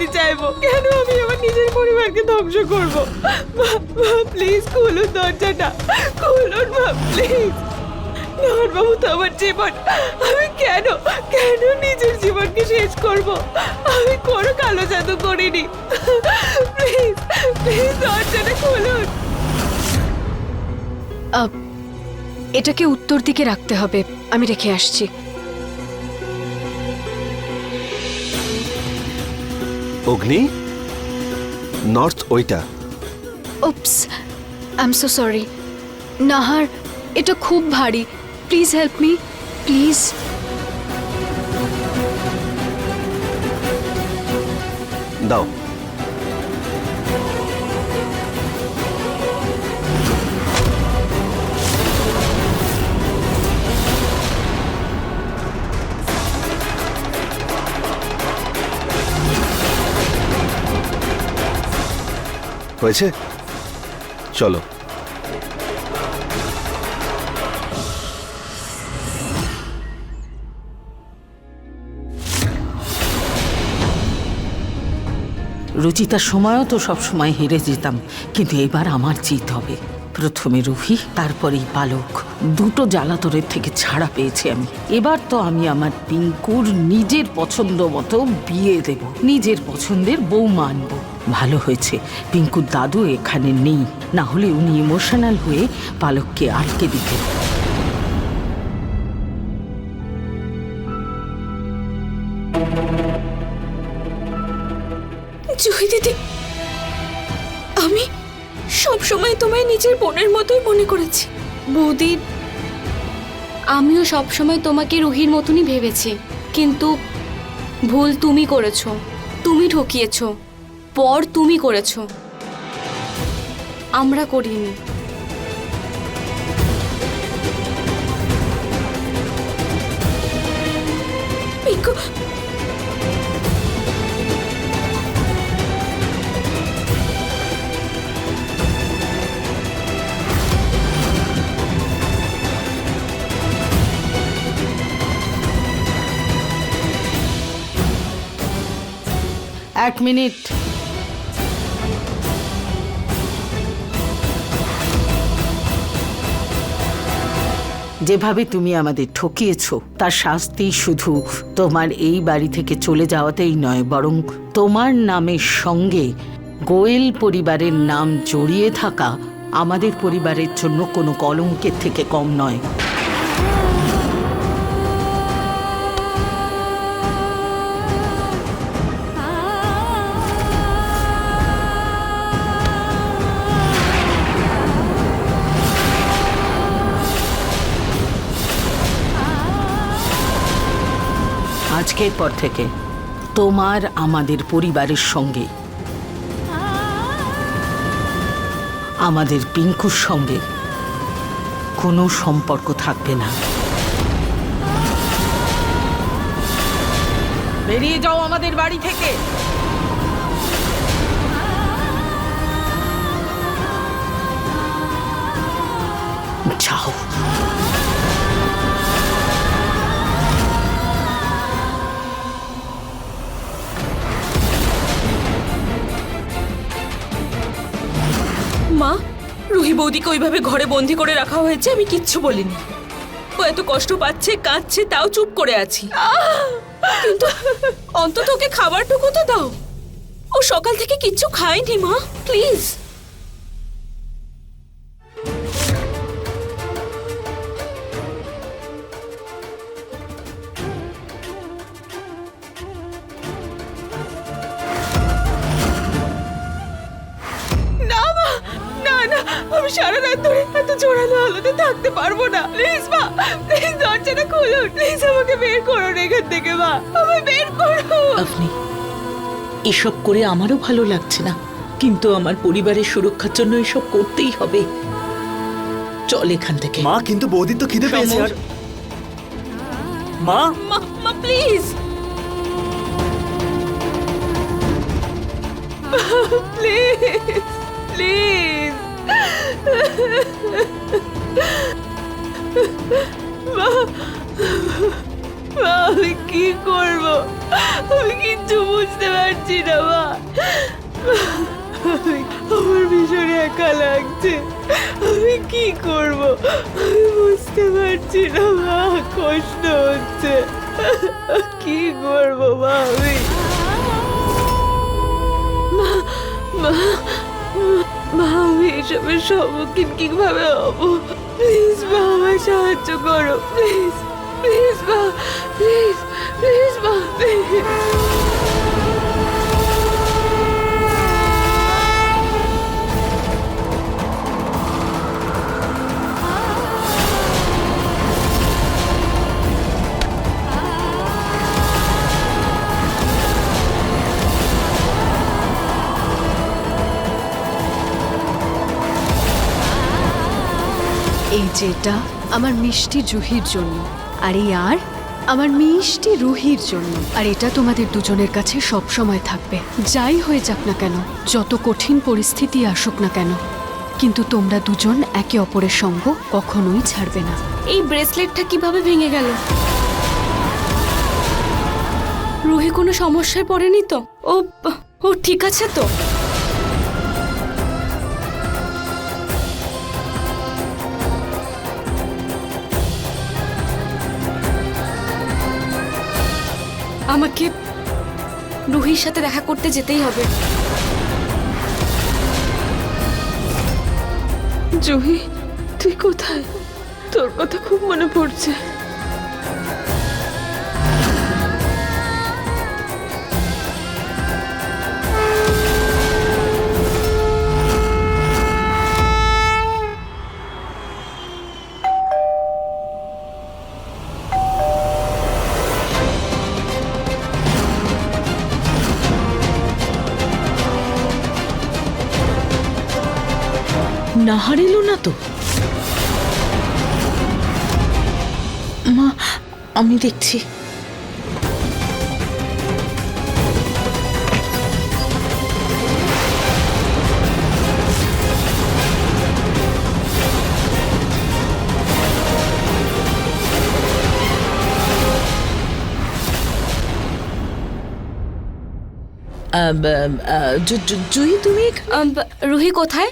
পরিবারের চাইব। কেন আমি আমার নিজের পরিবারকে ধ্বংস করব? মা প্লিজ খুলুন দরজাটা। খুলুন মা প্লিজ বাবু তো আমার জীবন। আমি কেন কেন নিজের জীবনকে শেষ করব? আমি কোনো কালো জাদু করিনি। প্লিজ প্লিজ দরজাটা খুলুন। এটাকে উত্তর দিকে রাখতে হবে। আমি রেখে আসছি। অগ্নি? নর্থ ওইটা। Oops I am so sorry Nahar এটা খুব ভারী। প্লিজ হেল্প মি প্লিজ দাও। হয়েছে? চলো। রুচিতার সময়ও তো সবসময় হেরে যেতাম কিন্তু এবার আমার জিত হবে। প্রথমে রুহি, তারপরেই পালক দুটো জ্বালাতরের থেকে ছাড়া পেয়েছি আমি। এবার তো আমি আমার পিঙ্কুর নিজের পছন্দ মতো বিয়ে দেব। নিজের পছন্দের বউ মানব ভালো হয়েছে। পিঙ্কুর দাদু এখানে নেই। না হলে উনি ইমোশনাল হয়ে পালককে আটকে দিতেন। আমি সব সময় তোমায় নিজের বোনের মতোই মনে করেছি। বৌদি, আমিও সবসময় তোমাকে রুহির মতনই ভেবেছি, কিন্তু ভুল তুমি করেছ, তুমি ঠকিয়েছো, পর তুমি করেছ। আমরা করিনি। পিঙ্কু এক মিনিট। যেভাবে তুমি আমাদের ঠকিয়েছ, তার শাস্তি শুধু তোমার এই বাড়ি থেকে চলে যাওয়াতেই নয়, বরং তোমার নামের সঙ্গে গোয়েল পরিবারের নাম জড়িয়ে থাকা আমাদের পরিবারের জন্য কোনো কলঙ্কের থেকে কম নয়। আজকের পর থেকে তোমার আমাদের পরিবারের সঙ্গে, আমাদের পিঙ্কুর সঙ্গে কোনো সম্পর্ক থাকবে না। বেরিয়ে যাও আমাদের বাড়ি থেকে। মা, রুহি বৌদিকে ওইভাবে ঘরে বন্দি করে রাখা হয়েছে, আমি কিচ্ছু বলিনি। ও এত কষ্ট পাচ্ছে, কাঁদছে, তাও চুপ করে আছি। অন্তত ওকে খাবারটুকু তো দাও। ও সকাল থেকে কিচ্ছু খায়নি মা, প্লিজ। আমি সারা রাত ধরে এত জোরালো আলোতে থাকতে পারব না। প্লিজ মা প্লিজ দরজাটা খুলুন প্লিজ আমাকে বের করুন এখান থেকে মা। আমায় বের করুন আপনি এসব করে আমারও ভালো লাগছে না। কিন্তু আমার পরিবারের সুরক্ষার জন্য এসব করতেই হবে। চল এখান থেকে। মা কিন্তু বৌদির তো খিদে পেয়েছে। আর মা? মা মা প্লিজ। Please please. মা কি করব? আমি কিচ্ছু বুঝতে পারছি না, মা। আমার ভীষণ একা লাগছে। আমি কি করব? আমি বুঝতে পারছি না, মা, কষ্ট হচ্ছে। কি করব, মা, আমি? মা মা মা, আমি এসবের সম্মুখীন কীভাবে হব? প্লিজ মা, আমায় সাহায্য করো। প্লিজ প্লিজ মা, প্লিজ প্লিজ মা, প্লিজ। যেটা আমার মিষ্টি জুহির জন্য, আর এই আর আমার মিষ্টি রুহির জন্য। আর এটা তোমাদের দুজনের কাছে সব সময় থাকবে। যাই হয়ে যাক না কেন, যত কঠিন পরিস্থিতি আসুক না কেন, কিন্তু তোমরা দুজন একে অপরের সঙ্গ কখনোই ছাড়বে না। এই ব্রেসলেটটা কীভাবে ভেঙে গেল? রুহি কোনো সমস্যায় পড়েনি তো? ও ও ঠিক আছে তো? আমাকে রুহির সাথে দেখা করতে যেতেই হবে। জুহি, তুই কোথায়? তোর কথা খুব মনে পড়ছে। আমি দেখছি জুই তুমি? রুহি কোথায়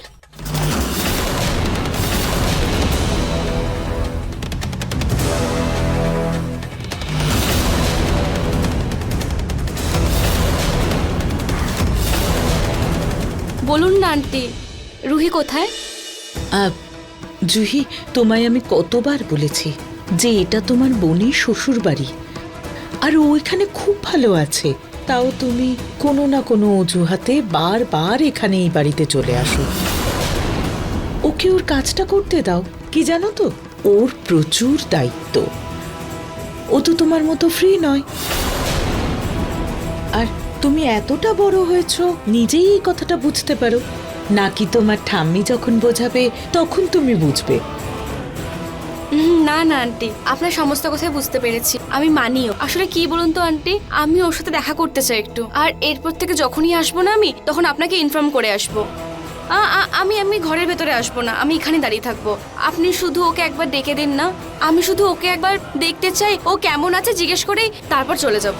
বলুন না, আন্টি। রুহি কোথায়? জুহি, তোমায় আমি কতবার বলেছি যে এটা তোমার বোনের শ্বশুর বাড়ি আর ও এখানে খুব ভালো আছে। তাও তুমি কোনো না কোনো অজুহাতে বারবার এখানে এই বাড়িতে চলে আসো। ওকে ওর কাজটা করতে দাও, কি জানো তো? ওর প্রচুর দায়িত্ব। ও তো তোমার মতো ফ্রি নয়। তুমি এতটা বড় হয়েছ, নিজেই এই কথাটা বুঝতে পারো। নাকি তোমার ঠাম্মি যখন বোঝাবে, তখন তুমি বুঝবে। না না, আন্টি। আপনার সমস্ত কথাই বুঝতে পেরেছি। আমি মানিও। আসলে কি বলুন তো, আন্টি? আমি ওর সাথে দেখা করতে চাই একটু। আর এরপর থেকে যখনই আসব না আমি, তখন আপনাকে ইনফর্ম করে আসব। আমি আমি ঘরের ভেতরে আসব না। আমি এখানে দাঁড়িয়ে থাকব। আপনি শুধু ওকে একবার ডেকে দিন না। আমি শুধু ওকে একবার দেখতে চাই, ও কেমন আছে জিজ্ঞেস করেই তারপর চলে যাব।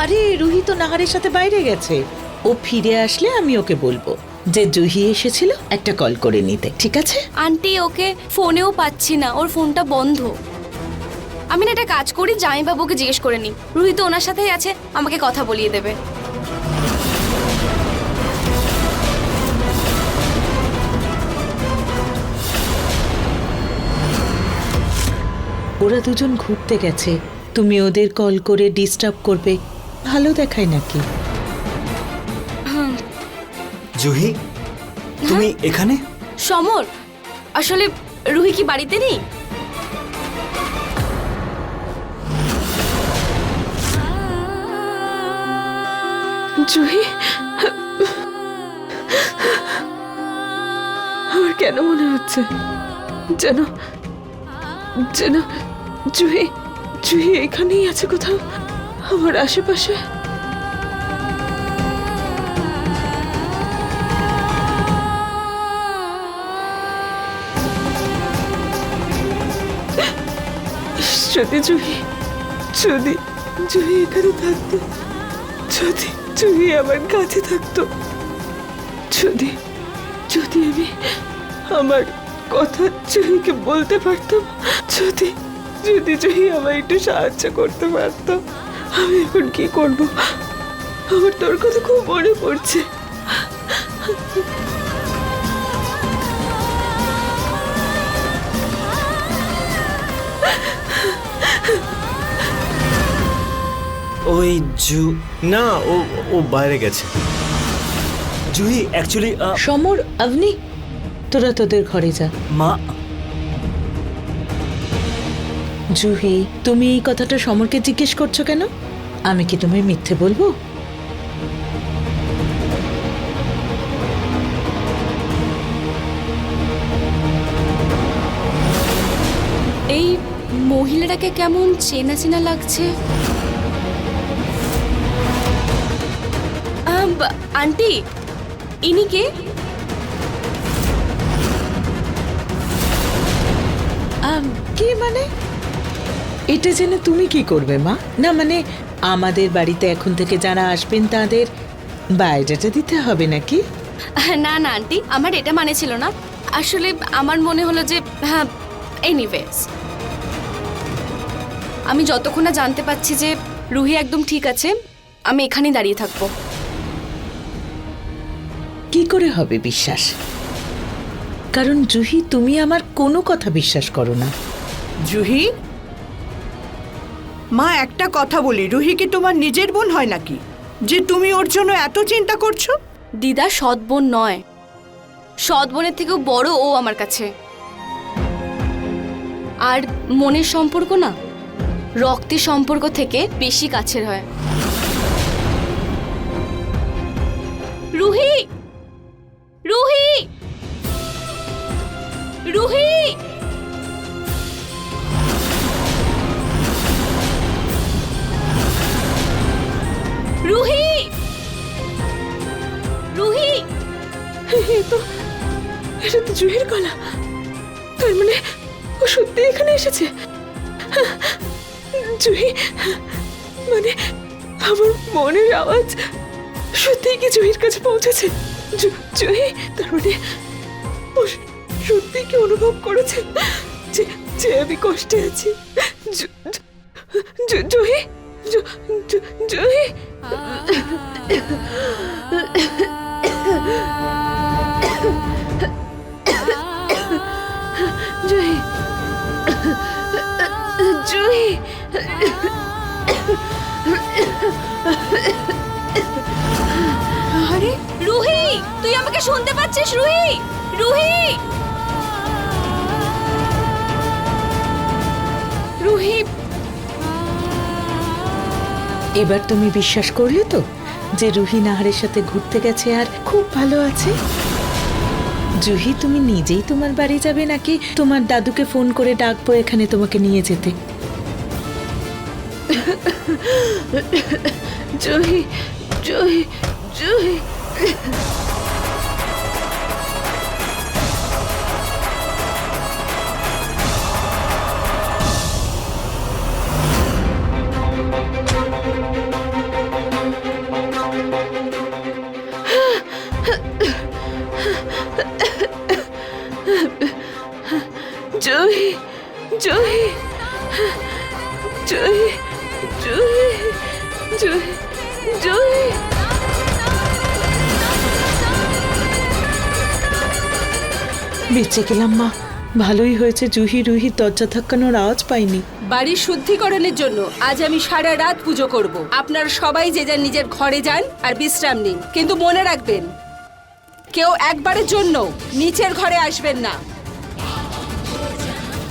আরে রুহি তো নাহারের সাথে বাইরে গেছে। ও ফিরে আসলে আমি ওকে বলব। যে জুহি এসেছিল একটা কল করে নিতে ঠিক আছে? আন্টি ওকে ফোনেও পাচ্ছি না ওর ফোনটা বন্ধ। আমি না একটা কাজ করি জামাইবাবুকে জিজ্ঞেস করে নিই। রুহি তো ওনার সাথেই আছে আমাকে কথা বলিয়ে দেবে। ওরা দুজন ঘুরতে গেছে। তুমি ওদের কল করে ডিস্টার্ব করবে। ভালো দেখায় নাকি? জুহি তুমি এখানে? সমর আসলে রুহি কি বাড়িতে নেই? জুহি আমার কেন মনে হচ্ছে? যেন যেন জুহি জুহি এখানেই আছে কোথাও, আমার আশেপাশে। যদি জুহি যদি জুহি এখানে থাকতো, যদি জুহি আমার কাছে থাকতো, যদি যদি আমি আমার কথা জুহিকে বলতে পারতাম, যদি যদি জুহি আমায় একটু সাহায্য করতে পারতো আমি এখন কি করব? আমার তোর কথা খুব মনে পড়ছে। ওই জু না ও ও বাইরে গেছে। জুহি অ্যাকচুয়ালি সমর আপনি তোরা তোদের ঘরে যা। মা জুহি তুমি এই কথাটা সমরকে জিজ্ঞেস করছ কেন? আমি কি তুমি মিথ্যে বলব? এই মহিলাটাকে কেমন চেনা চেনা লাগছে? আন্টি ইনি কে? কি মানে? এটা জেনে তুমি কি করবে মা? না মানে আমাদের বাড়িতে এখন থেকে যারা আসবেন তাদের বাইরেটা দিতে হবে নাকি? না না আন্টি আমার এটা মানে ছিল না। আসলে আমার মনে হলো যে হ্যাঁ এনিওয়েজ আমি যতক্ষণ না জানতে পাচ্ছি যে রুহি একদম ঠিক আছে আমি এখানেই দাঁড়িয়ে থাকব। কি করে হবে বিশ্বাস? কারণ জুহি তুমি আমার কোনো কথা বিশ্বাস করো না। জুহি? মা, একটা কথা বলি। রুহি কি তোমার নিজের বোন হয় নাকি? যে তুমি ওর জন্য এত চিন্তা করছ? দিদা সৎ বোন নয়। সৎ বোনের থেকেও বড় ও আমার কাছে। আর মনের সম্পর্ক না, রক্তের সম্পর্ক থেকে বেশি কাছের হয়। রুহি! রুহি! রুহি! রুহি তো, এটা তো জুহির গলা। তার মানে ও সত্যি এখানে এসেছে? জুহি মানে আমার মনের আওয়াজ সত্যি কি জুহির কাছে পৌঁছেছে? জুহি, তার মানে ও সত্যি কি অনুভব করেছে যে যে আমি কষ্টে আছি? জুহি জুহি। এবার তুমি বিশ্বাস করলে তো যে রুহি নাহারের সাথে ঘুরতে গেছে আর খুব ভালো আছে? জুহি তুমি নিজেই তোমার বাড়ি যাবে নাকি তোমার দাদুকে ফোন করে ডাকবো এখানে তোমাকে নিয়ে যেতে? জুহি জুহি জুহি জুহি জুহি জুহি জুহি জুহি জুহি। বেঁচে গেলাম মা। ভালোই হয়েছে জুহি রুহি দরজা ধাক্কানোর আওয়াজ পাইনি। বাড়ির শুদ্ধিকরণের জন্য আজ আমি সারা রাত পুজো করব। আপনারা সবাই যে যার নিজের ঘরে যান আর বিশ্রাম নিন। কিন্তু মনে রাখবেন কেউ একবারের জন্য নিচের ঘরে আসবেন না।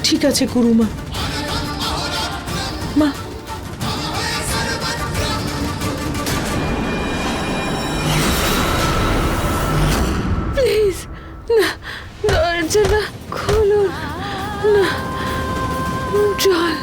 ঠিক আছে গুরুমা মা। না খুলুন না জল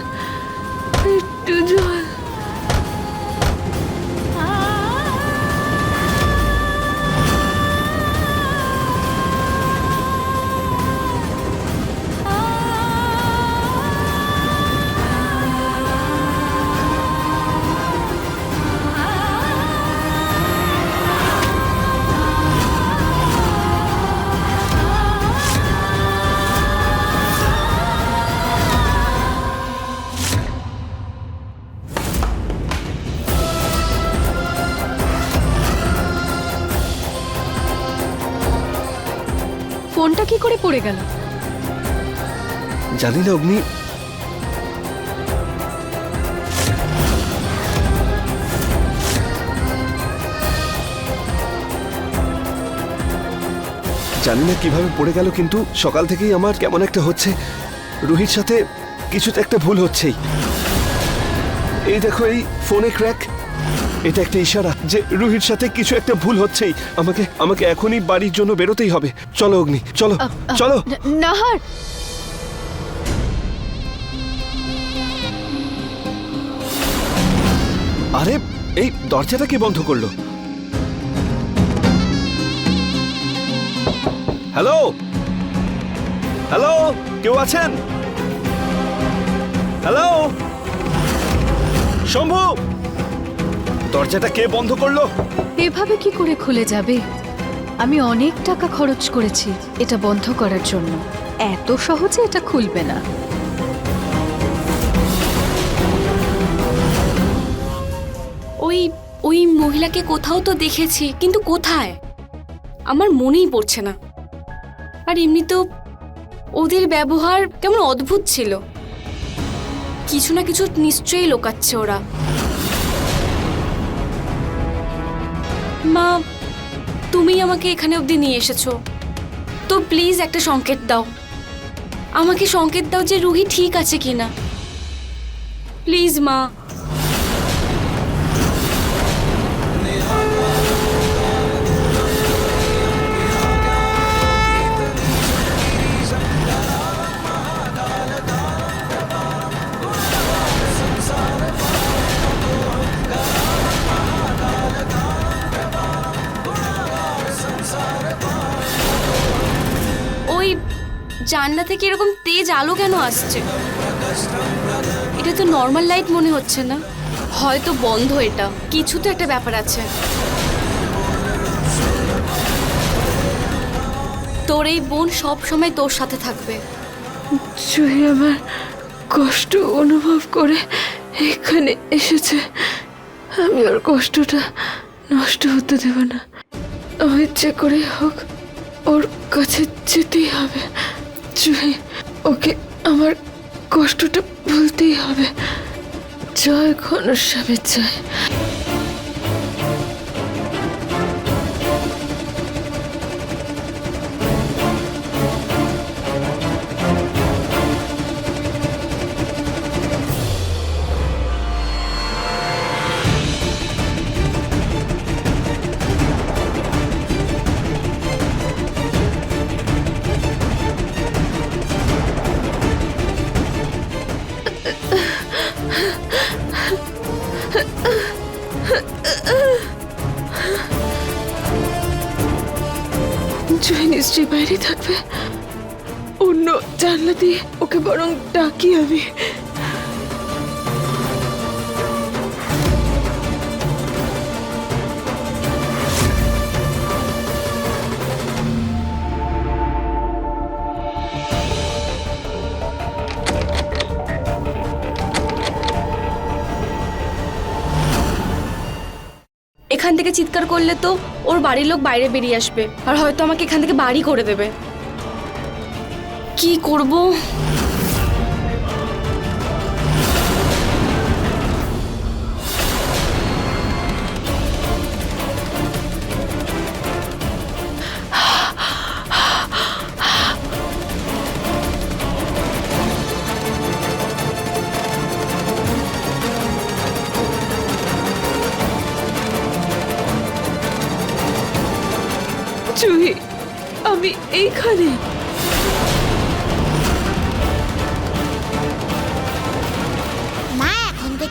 জানি না অগ্নি। জানি না কীভাবে পড়ে গেল কিন্তু সকাল থেকেই আমার কেমন একটা হচ্ছে। রুহির সাথে কিছুতে একটা ভুল হচ্ছেই। এই দেখো এই ফোনে ক্র্যাক এটা একটা ইশারা যে রুহির সাথে কিছু একটা ভুল হচ্ছেই। আমাকে আমাকে এখনই বাড়ির জন্য বেরোতেই হবে। চলো অগ্নি চলো চলো। না- নাহার আরে, এই দরজাটা কে বন্ধ করল? হ্যালো? হ্যালো? কেউ আছেন? হ্যালো? শম্ভু? দরজাটা কে বন্ধ করল? এভাবে কি করে খুলে যাবে? আমি অনেক টাকা খরচ করেছি এটা বন্ধ করার জন্য। এত সহজে এটা খুলবে না। ওই ওই মহিলাকে কোথাও তো দেখেছি, কিন্তু কোথায়? আমার মনেই পড়ছে না। আর এমনিতেও ওদের ব্যবহার কেমন অদ্ভুত ছিল। কিছু না কিছু নিশ্চয়ই লোকাচ্ছে ওরা। মা তুমি আমাকে এখানে অবধি নিয়ে এসেছ। তো প্লিজ একটা সংকেত দাও। আমাকে সংকেত দাও যে রুহি ঠিক আছে কিনা। প্লিজ মা। জানলা থেকে এরকম তেজ আলো কেন আসছে? এটা তো নর্মাল লাইট মনে হচ্ছে না। হয়তো বন্ধ এটা। কিছু তো একটা ব্যাপার আছে। তোর এই বোন সব সময় তোর সাথে থাকবে। জুহি আমার কষ্ট অনুভব করে এখানে এসেছে। আমি ওর কষ্টটা নষ্ট হতে দেব না। আমি ইচ্ছে করে হোক ওর কাছে যেতেই হবে। জুহি ওকে আমার কষ্টটা বলতেই হবে। জয় ঘনশ্যামের জয়। নিশ্চয়ই বাইরে থাকবে অন্য জানলা দিয়ে ওকে বরং ডাকি আমি। এখান থেকে চিৎকার করলে তো ওর বাড়ির লোক বাইরে বেরিয়ে আসবে। আর হয়তো আমাকে এখান থেকে বাড়ি করে দেবে। কি করব?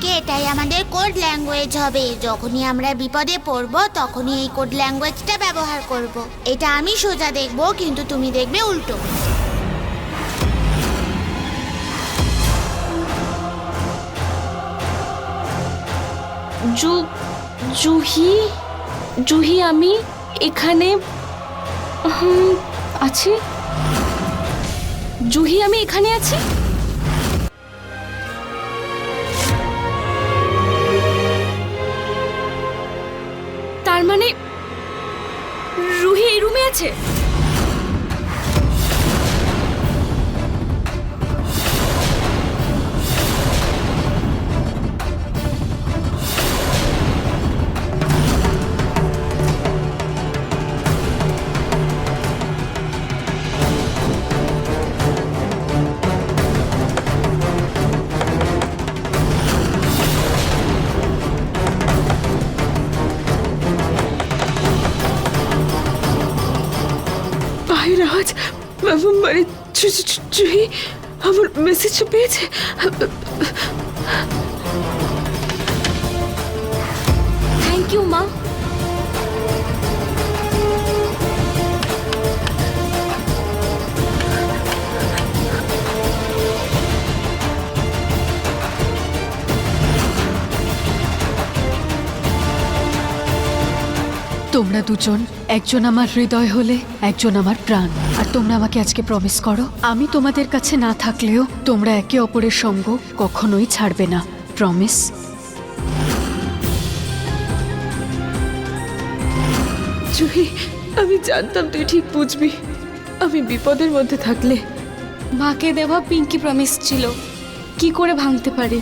থেকে, এটাই আমাদের কোড ল্যাঙ্গুয়েজ হবে। যখনই আমরা বিপদে পড়ব, তখনই এই কোড ল্যাঙ্গুয়েজটা ব্যবহার করব। এটা আমি সোজা দেখব, কিন্তু তুমি দেখবে উল্টো। জু, জুহি জুহি, আমি এখানে আছি। জুহি, আমি এখানে আছি? তার মানে রুহি এই রুমে আছে? মেসেজটা পেয়েছে। তোমরা দুজন একজন আমার হৃদয় হলে একজন আমার প্রাণ। আর তোমরা আমাকে আজকে প্রমিস করো আমি তোমাদের কাছে না থাকলেও তোমরা একে অপরের সঙ্গ কখনোই ছাড়বে না। প্রমিস জুহি আমি জানতাম তুই ঠিক বুঝবি। আমি বিপদের মধ্যে থাকলে। মাকে দেওয়া পিঙ্কি প্রমিস ছিল। কি করে ভাঙতে পারে?